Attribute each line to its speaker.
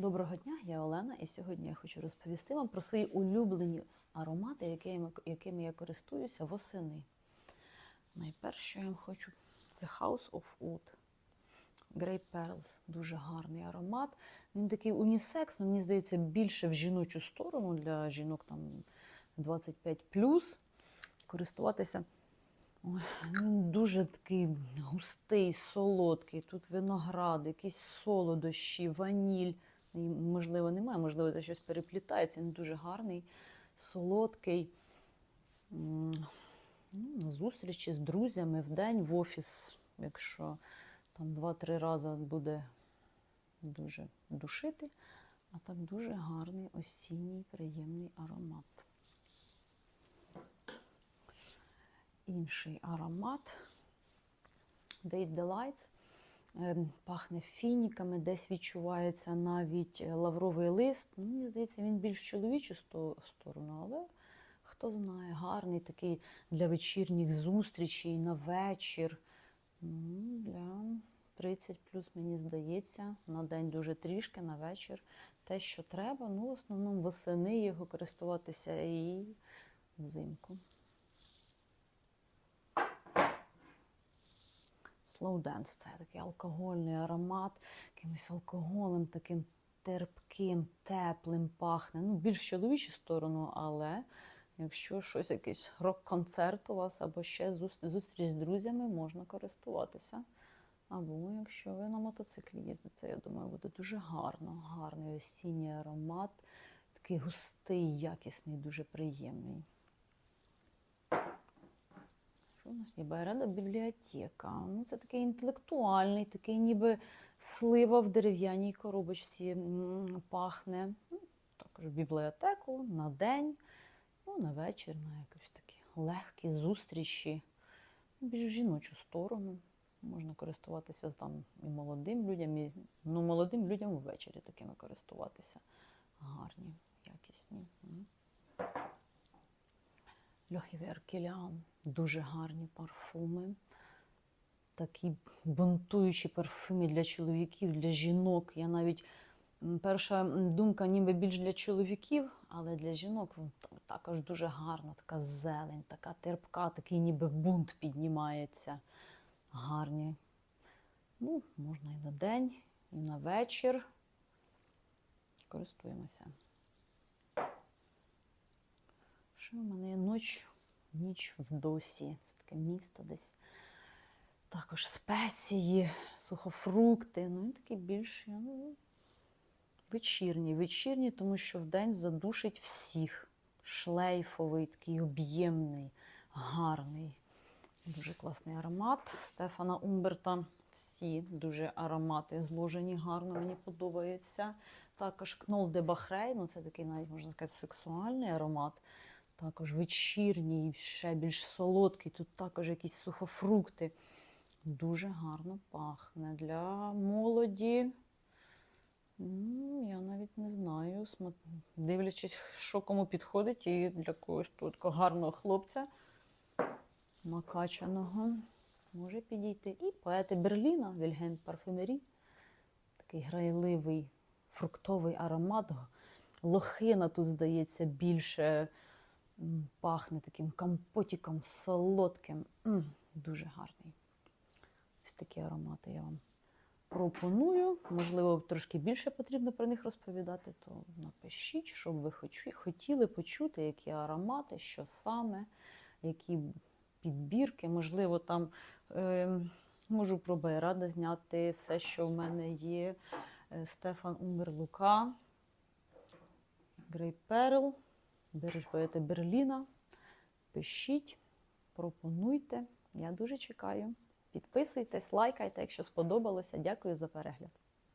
Speaker 1: Доброго дня, я Олена, і сьогодні я хочу розповісти вам про свої улюблені аромати, якими, якими я користуюся восени. Найперше, що я вам хочу, це House of Oud. Grey Pearls. Дуже гарний аромат. Він такий унісекс, але мені здається, більше в жіночу сторону для жінок там 25 користуватися. Ой, він дуже такий густий, солодкий. Тут виноград, якісь солодощі, ваніль. І, Можливо, немає, можливо, це щось переплітається. Він дуже гарний, солодкий. Ну, на зустрічі з друзями в день в офіс, якщо там два-три рази буде дуже душити, а так дуже гарний осінній приємний аромат. Інший аромат Date Delights. Ем, Пахне фініками, десь відчувається навіть е, лавровий лист. Ну, Мені здається, він більш чоловічу сторону, але хто знає, гарний такий для вечірніх зустрічей на вечір. Ну, Для 30 плюс, мені здається, на день дуже трішки, на вечір те, що треба. Ну, в основному восени його користуватися і взимку. Dance це такий алкогольний аромат, якимось алкоголем таким терпким, теплим пахне. Ну, більш чоловічу сторону, але якщо щось, якийсь рок-концерт у вас або ще зустріч з друзями, можна користуватися. Або якщо ви на мотоциклі їздите, я думаю, буде дуже гарно. Гарний осінній аромат, такий густий, якісний, дуже приємний. Що у нас є? Байреда бібліотека. Ну, це такий інтелектуальний, такий ніби слива в дерев'яній коробочці пахне. Ну, також бібліотеку на день, ну, на вечір, на якісь такі легкі зустрічі, більш жіночу сторону. Можна користуватися там і молодим людям, і ну, молодим людям ввечері такими користуватися. Гарні, якісні. Льохівер Дуже гарні парфуми. Такі бунтуючі парфуми для чоловіків, для жінок. Я навіть перша думка ніби більш для чоловіків, але для жінок також дуже гарна, така зелень, така терпка, такий ніби бунт піднімається. Гарні. Ну, можна і на день, і на вечір. Користуємося. Що в мене є ніч, ніч в досі. Це таке місто десь. Також спеції, сухофрукти. Ну, він такий більш ну, вечірній. Вечірній, тому що вдень задушить всіх. Шлейфовий, такий об'ємний, гарний. Дуже класний аромат. Стефана Умберта. Всі дуже аромати зложені гарно, мені подобається. Також Кнол де Бахрей, ну це такий навіть можна сказати сексуальний аромат. Також вечірній, ще більш солодкий. Тут також якісь сухофрукти. Дуже гарно пахне. Для молоді. Я навіть не знаю. Дивлячись, що кому підходить, і для когось тут гарного хлопця, накачаного, може підійти. І поети Берліна, Вільгельм Парфюмері. Такий грайливий, фруктовий аромат. Лохина тут, здається, більше пахне таким компотиком солодким. М, дуже гарний. Ось такі аромати я вам пропоную. Можливо, трошки більше потрібно про них розповідати, то напишіть, щоб ви хотіли почути, які аромати, що саме, які підбірки. Можливо, там е, можу про Байрада зняти все, що в мене є. Е, Стефан Умбер Лука, Грей Перл, поети Берліна. Пишіть, пропонуйте. Я дуже чекаю. Підписуйтесь, лайкайте, якщо сподобалося. Дякую за перегляд.